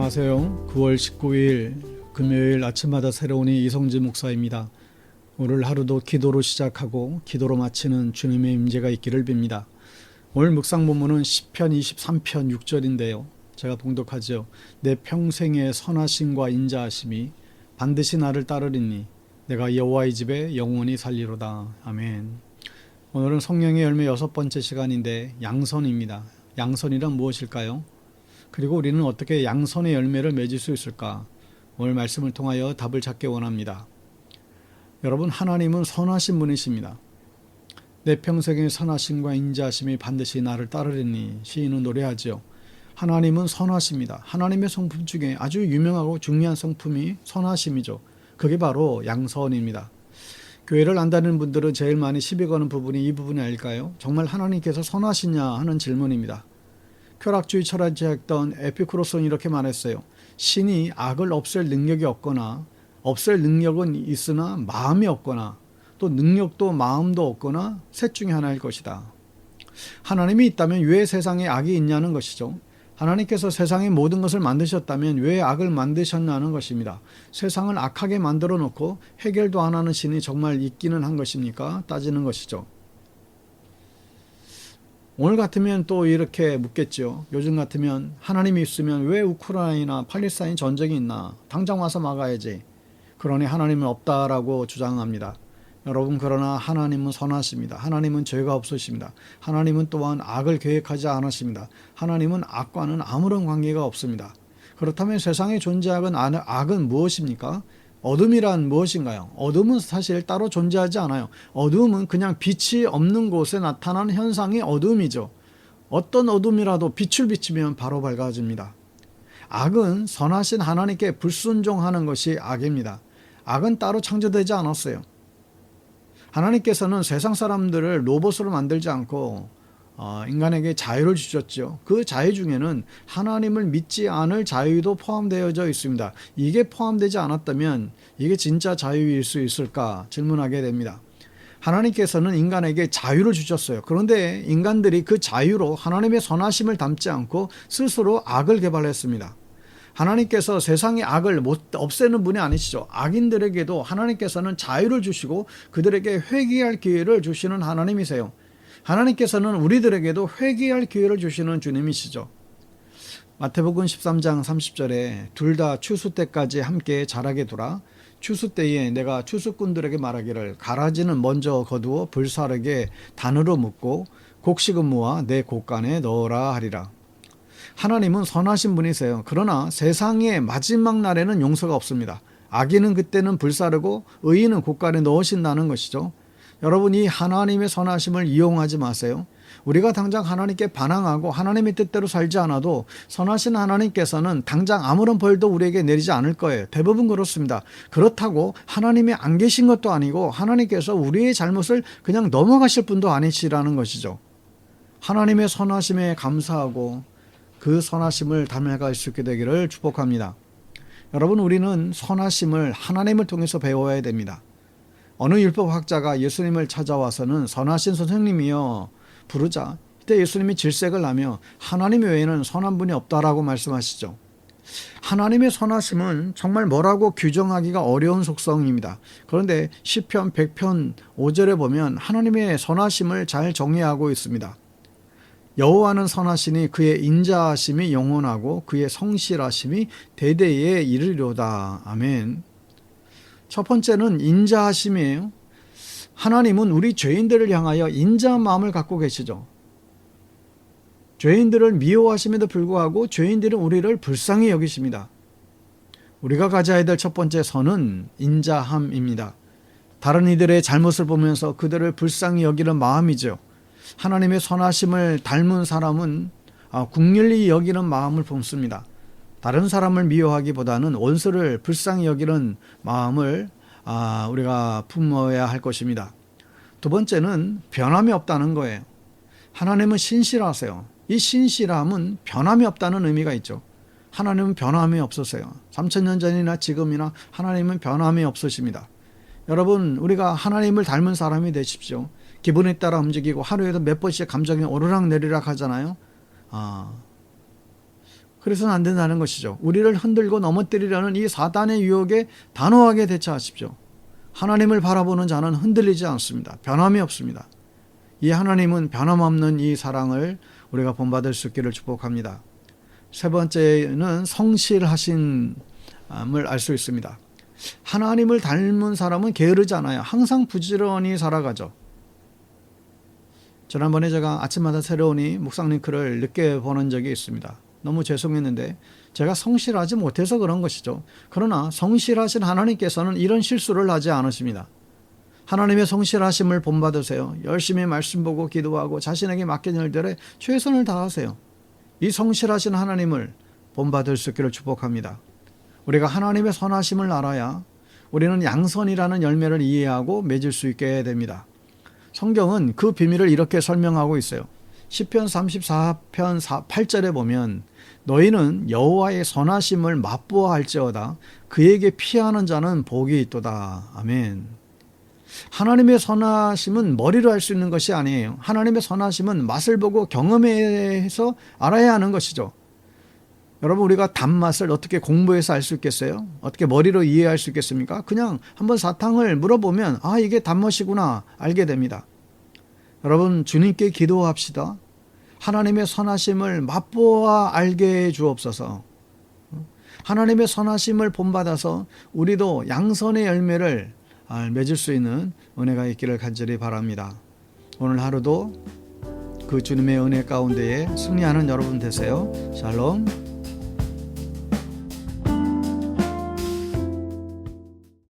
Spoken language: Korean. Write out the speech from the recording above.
안녕하세요. 9월 19일 금요일 아침마다 새로운 이 이성진 목사입니다. 오늘 하루도 기도로 시작하고 기도로 마치는 주님의 임재가 있기를 빕니다. 오늘 묵상 본문은 시편 23편 6절인데요. 제가 봉독하죠. 내 평생의 선하심과 인자하심이 반드시 나를 따르리니 내가 여호와의 집에 영원히 살리로다. 아멘. 오늘은 성령의 열매 여섯 번째 시간인데 양선입니다. 양선이란 무엇일까요? 그리고 우리는 어떻게 양선의 열매를 맺을 수 있을까? 오늘 말씀을 통하여 답을 찾기 원합니다. 여러분, 하나님은 선하신 분이십니다. 내 평생의 선하심과 인자하심이 반드시 나를 따르리니 시인은 노래하지요. 하나님은 선하십니다. 하나님의 성품 중에 아주 유명하고 중요한 성품이 선하심이죠. 그게 바로 양선입니다. 교회를 안다는 분들은 제일 많이 시비 거는 부분이 이 부분이 아닐까요? 정말 하나님께서 선하시냐 하는 질문입니다. 쾌락주의 철학자였던 에피쿠로스는 이렇게 말했어요. 신이 악을 없앨 능력이 없거나 없앨 능력은 있으나 마음이 없거나 또 능력도 마음도 없거나 셋 중에 하나일 것이다. 하나님이 있다면 왜 세상에 악이 있냐는 것이죠. 하나님께서 세상의 모든 것을 만드셨다면 왜 악을 만드셨냐는 것입니다. 세상을 악하게 만들어 놓고 해결도 안 하는 신이 정말 있기는 한 것입니까? 따지는 것이죠. 오늘 같으면 또 이렇게 묻겠죠. 요즘 같으면 하나님이 있으면 왜 우크라이나 팔레스타인 전쟁이 있나? 당장 와서 막아야지. 그러니 하나님은 없다라고 주장합니다. 여러분 그러나 하나님은 선하십니다. 하나님은 죄가 없으십니다. 하나님은 또한 악을 계획하지 않으십니다. 하나님은 악과는 아무런 관계가 없습니다. 그렇다면 세상에 존재하는 악은 무엇입니까? 어둠이란 무엇인가요? 어둠은 사실 따로 존재하지 않아요. 어둠은 그냥 빛이 없는 곳에 나타나는 현상이 어둠이죠. 어떤 어둠이라도 빛을 비치면 바로 밝아집니다. 악은 선하신 하나님께 불순종하는 것이 악입니다. 악은 따로 창조되지 않았어요. 하나님께서는 세상 사람들을 로봇으로 만들지 않고 어, 인간에게 자유를 주셨죠. 그 자유 중에는 하나님을 믿지 않을 자유도 포함되어져 있습니다. 이게 포함되지 않았다면 이게 진짜 자유일 수 있을까 질문하게 됩니다. 하나님께서는 인간에게 자유를 주셨어요. 그런데 인간들이 그 자유로 하나님의 선하심을 담지 않고 스스로 악을 개발했습니다. 하나님께서 세상의 악을 못 없애는 분이 아니시죠. 악인들에게도 하나님께서는 자유를 주시고 그들에게 회개할 기회를 주시는 하나님이세요. 하나님께서는 우리들에게도 회개할 기회를 주시는 주님이시죠. 마태복음 13장 30절에 둘 다 추수 때까지 함께 자라게 두라. 추수 때에 내가 추수꾼들에게 말하기를 가라지는 먼저 거두어 불사르게 단으로 묶고 곡식은 모아 내 곡간에 넣어라 하리라. 하나님은 선하신 분이세요. 그러나 세상의 마지막 날에는 용서가 없습니다. 악인은 그때는 불사르고 의인은 곡간에 넣으신다는 것이죠. 여러분 이 하나님의 선하심을 이용하지 마세요. 우리가 당장 하나님께 반항하고 하나님의 뜻대로 살지 않아도 선하신 하나님께서는 당장 아무런 벌도 우리에게 내리지 않을 거예요. 대부분 그렇습니다. 그렇다고 하나님이 안 계신 것도 아니고 하나님께서 우리의 잘못을 그냥 넘어가실 분도 아니시라는 것이죠. 하나님의 선하심에 감사하고 그 선하심을 담아갈 수 있게 되기를 축복합니다. 여러분 우리는 선하심을 하나님을 통해서 배워야 됩니다. 어느 율법학자가 예수님을 찾아와서는 선하신 선생님이여 부르자 이때 예수님이 질색을 하며 하나님 외에는 선한 분이 없다라고 말씀하시죠. 하나님의 선하심은 정말 뭐라고 규정하기가 어려운 속성입니다. 그런데 시편 100편 5절에 보면 하나님의 선하심을 잘 정의하고 있습니다. 여호와는 선하시니 그의 인자하심이 영원하고 그의 성실하심이 대대에 이르리로다. 아멘. 첫 번째는 인자하심이에요. 하나님은 우리 죄인들을 향하여 인자한 마음을 갖고 계시죠. 죄인들을 미워하심에도 불구하고 죄인들은 우리를 불쌍히 여기십니다. 우리가 가져야 될 첫 번째 선은 인자함입니다. 다른 이들의 잘못을 보면서 그들을 불쌍히 여기는 마음이죠. 하나님의 선하심을 닮은 사람은 아, 국률리 여기는 마음을 품습니다. 다른 사람을 미워하기보다는 원수를 불쌍히 여기는 마음을 아, 우리가 품어야 할 것입니다. 두 번째는 변함이 없다는 거예요. 하나님은 신실하세요. 이 신실함은 변함이 없다는 의미가 있죠. 하나님은 변함이 없으세요. 3천년 전이나 지금이나 하나님은 변함이 없으십니다. 여러분, 우리가 하나님을 닮은 사람이 되십시오. 기분에 따라 움직이고 하루에도 몇 번씩 감정이 오르락 내리락 하잖아요. 아, 그래서는 안 된다는 것이죠. 우리를 흔들고 넘어뜨리려는 이 사단의 유혹에 단호하게 대처하십시오. 하나님을 바라보는 자는 흔들리지 않습니다. 변함이 없습니다. 이 하나님은 변함없는 이 사랑을 우리가 본받을 수 있기를 축복합니다. 세 번째는 성실하신을 알 수 있습니다. 하나님을 닮은 사람은 게으르지 않아요. 항상 부지런히 살아가죠. 지난번에 제가 아침마다 새로운 이 묵상 링크를 늦게 보는 적이 있습니다. 너무 죄송했는데 제가 성실하지 못해서 그런 것이죠. 그러나 성실하신 하나님께서는 이런 실수를 하지 않으십니다. 하나님의 성실하심을 본받으세요. 열심히 말씀 보고 기도하고 자신에게 맡긴 일들에 최선을 다하세요. 이 성실하신 하나님을 본받을 수 있기를 축복합니다. 우리가 하나님의 선하심을 알아야 우리는 양선이라는 열매를 이해하고 맺을 수 있게 됩니다. 성경은 그 비밀을 이렇게 설명하고 있어요. 시편 34편 8절에 보면 너희는 여호와의 선하심을 맛보아 할지어다 그에게 피하는 자는 복이 있도다. 아멘. 하나님의 선하심은 머리로 할 수 있는 것이 아니에요. 하나님의 선하심은 맛을 보고 경험해서 알아야 하는 것이죠. 여러분 우리가 단맛을 어떻게 공부해서 알 수 있겠어요? 어떻게 머리로 이해할 수 있겠습니까? 그냥 한번 사탕을 물어보면 아 이게 단맛이구나 알게 됩니다. 여러분 주님께 기도합시다. 하나님의 선하심을 맛보아 알게 해 주옵소서. 하나님의 선하심을 본받아서 우리도 양선의 열매를 맺을 수 있는 은혜가 있기를 간절히 바랍니다. 오늘 하루도 그 주님의 은혜 가운데에 승리하는 여러분 되세요. 샬롬.